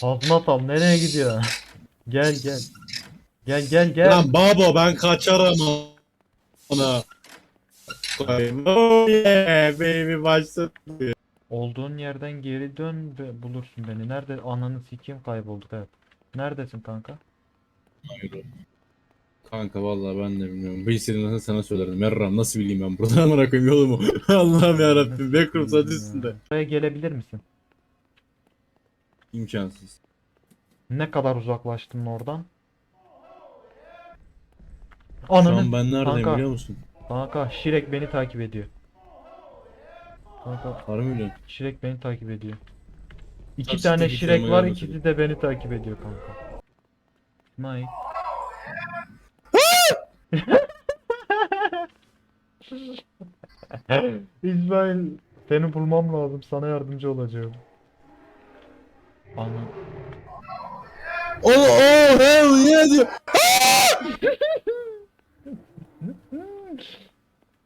Hazmat al nereye gidiyor? gel gel. Gel gel gel. Lan babo ben kaçarım ona. Oh yeah baby başladı. Olduğun yerden geri dön ve bulursun beni. Nerede ananı sikeyim kaybolduk evet. Neredesin kanka? Kanka vallahi ben de bilmiyorum. Bir istediğin sana söylerdim. Merram nasıl bileyim ben buradan amına koyayım yolumu. Allah'ım yarabbim. Backroom adı üstünde. Buraya gelebilir misin? İmkansız. Ne kadar uzaklaştın oradan? Şu an Ananı ben neredeyim Kanka. biliyor musun? kanka Şirek beni takip ediyor. Kanka Harbi mi? Şirek beni takip ediyor. İki Tabii tane Şirek var, ikisi de beni takip ediyor kanka. Mike. İsmail, seni bulmam lazım. Sana yardımcı olacağım. Ana. Oh oh hell yeah diyor.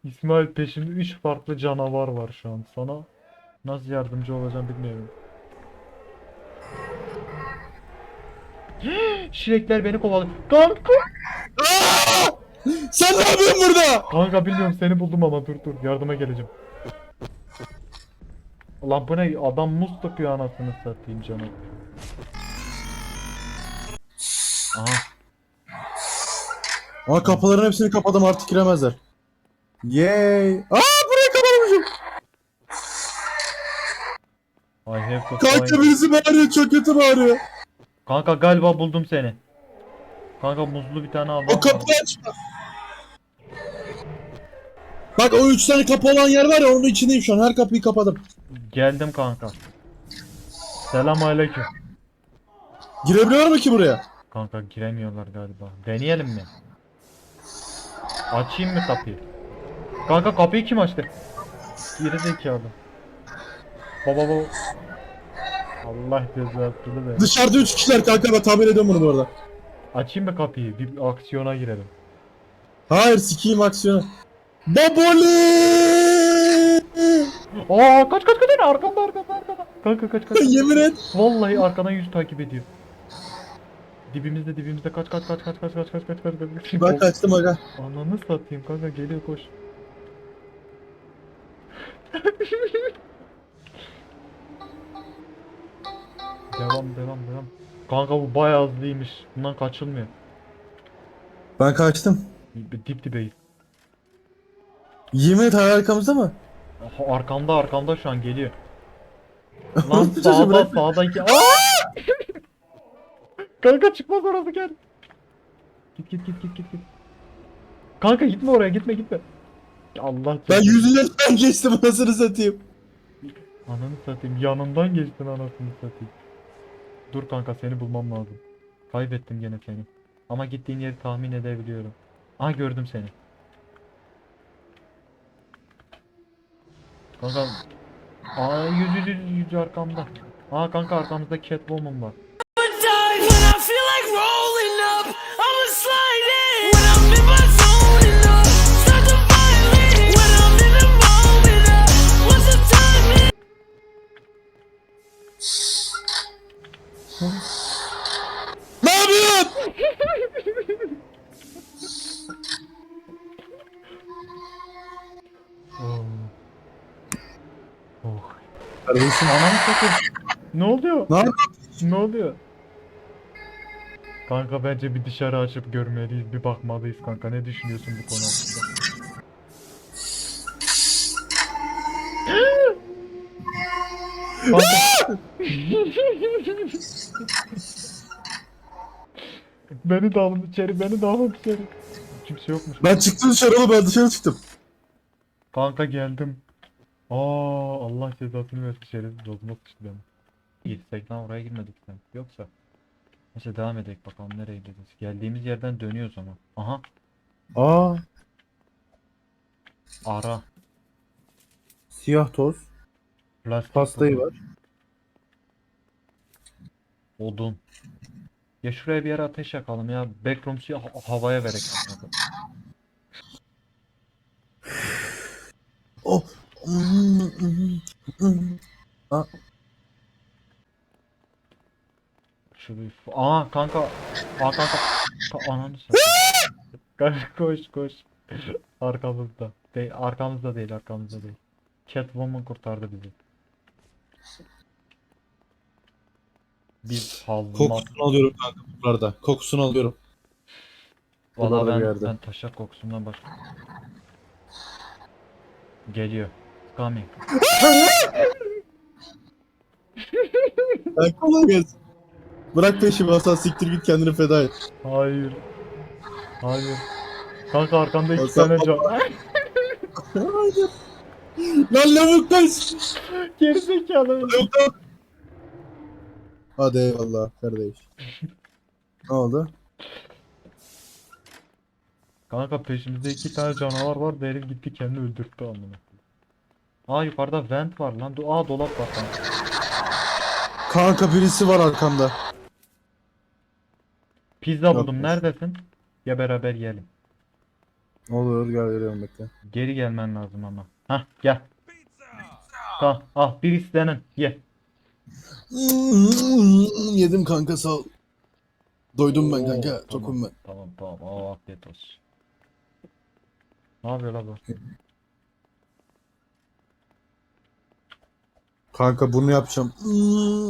İsmail peşinde 3 farklı canavar var şu an. Sana nasıl yardımcı olacağım bilmiyorum. Şirekler beni kovalıyor. Kanka! Sen ne yapıyorsun burada? Kanka bilmiyorum seni buldum ama dur dur yardıma geleceğim. Lan bu ne adam muz takıyor anasını satayım canım. Aha Aa kapıların hepsini kapadım artık giremezler. Yay. Aa burayı kapatmışım. I have to Kanka find- birisi bağırıyor çok kötü bağırıyor. Kanka galiba buldum seni. Kanka muzlu bir tane adam O var. kapıyı açma. Bak o üç tane kapı olan yer var ya onun içindeyim şu an. Her kapıyı kapadım. Geldim kanka. Selam aleyküm. Girebiliyor mu ki buraya? Kanka giremiyorlar galiba. Deneyelim mi? Açayım mı kapıyı? Kanka kapıyı kim açtı? Geri zekalı. Baba baba. Allah cezasını ver. Dışarıda üç kişiler kanka ben tahmin ediyorum bunu bu arada. Açayım mı kapıyı? Bir aksiyona girelim. Hayır sikiyim aksiyonu. Baboli! Aa kaç kaç kaç arkanda arkanda arkanda. Kanka kaç kaç. Yemin et. Vallahi arkadan yüz takip ediyor. Dibimizde dibimizde kaç kaç kaç kaç kaç kaç kaç kaç kaç kaç. Ben kaçtım aga. Ananı satayım kanka geliyor koş. devam devam devam. Kanka bu bayağı hızlıymış. Bundan kaçılmıyor. Ben kaçtım. Dip dibeyiz. Yemin et arkamızda mı? Aha, arkamda arkamda şu an geliyor. Lan sağda sağdaki. Aa! Kanka çıkmaz orası gel. Git git git git git git. Kanka gitme oraya gitme gitme. Allah Ben yüzünden geçtim anasını satayım. Ananı satayım yanından geçtin anasını satayım. Dur kanka seni bulmam lazım. Kaybettim gene seni. Ama gittiğin yeri tahmin edebiliyorum. Aha gördüm seni. Kanka Aa yüz yüz yüz yüz arkamda. Aa kanka arkamızda Catwoman var. Kardeşim Ananı satayım. Ne oluyor? ne? Ne oluyor? Kanka bence bir dışarı açıp görmeliyiz, bir bakmalıyız kanka. Ne düşünüyorsun bu konu hakkında? Kanka. beni de alın içeri, beni de alın içeri. Kimse yokmuş. Ben çıktım dışarı oğlum ben dışarı çıktım. Kanka geldim. Aa Allah cezasını versin şerefsiz bozmak işte ben. Gitsek lan oraya girmedik sen. Yoksa. Neyse devam edelim bakalım nereye gideceğiz. Geldiğimiz yerden dönüyoruz ama. Aha Aa ara. siyah toz. Plastik Pastayı var. Odun. Ya şuraya bir yere ateş yakalım ya. Backrooms'u ha- havaya verek. Oh. Aa. Şurayı... Aa kanka. Aa kanka. Ka ananı satayım. Kanka koş koş. Arkamızda. Değil, arkamızda değil, arkamızda değil. Catwoman kurtardı bizi. Biz hazmat. Kokusunu alıyorum kanka buralarda. Kokusunu alıyorum. Valla bir ben, ben taşak kokusundan bak. Geliyor. Coming. Ben kolay gelsin. Bırak peşimi Hasan siktir git kendini feda et. Hayır. Hayır. Kanka arkamda iki Hasan tane can. Hayır. Lan lavuk kaç. Gerizekalı. Lavuk. Hadi eyvallah kardeş. ne oldu? Kanka peşimizde iki tane canavar var. Herif gitti kendini öldürttü amına. Aa yukarıda vent var lan. Aa dolap var kanka. Kanka birisi var arkamda. Pizza Yok, buldum. yok. Neredesin? Ya beraber yiyelim. Olur gel geliyorum bekle. Geri gelmen lazım ama. Hah gel. Kal. Al bir istenin. Ye. Yedim kanka sağ ol. Doydum ben Oo, kanka. tamam, Tokum ben. Tamam tamam. Aa afiyet olsun. Ne yapıyor la bu? Kanka bunu yapacağım.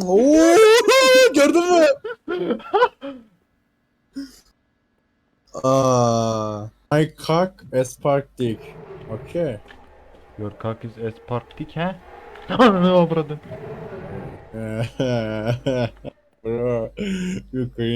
Oo, gördün mü? Aa, my cock is parked dick. Okay. Your cock is as parktik he? Ananı avradın. Bro, you cringe.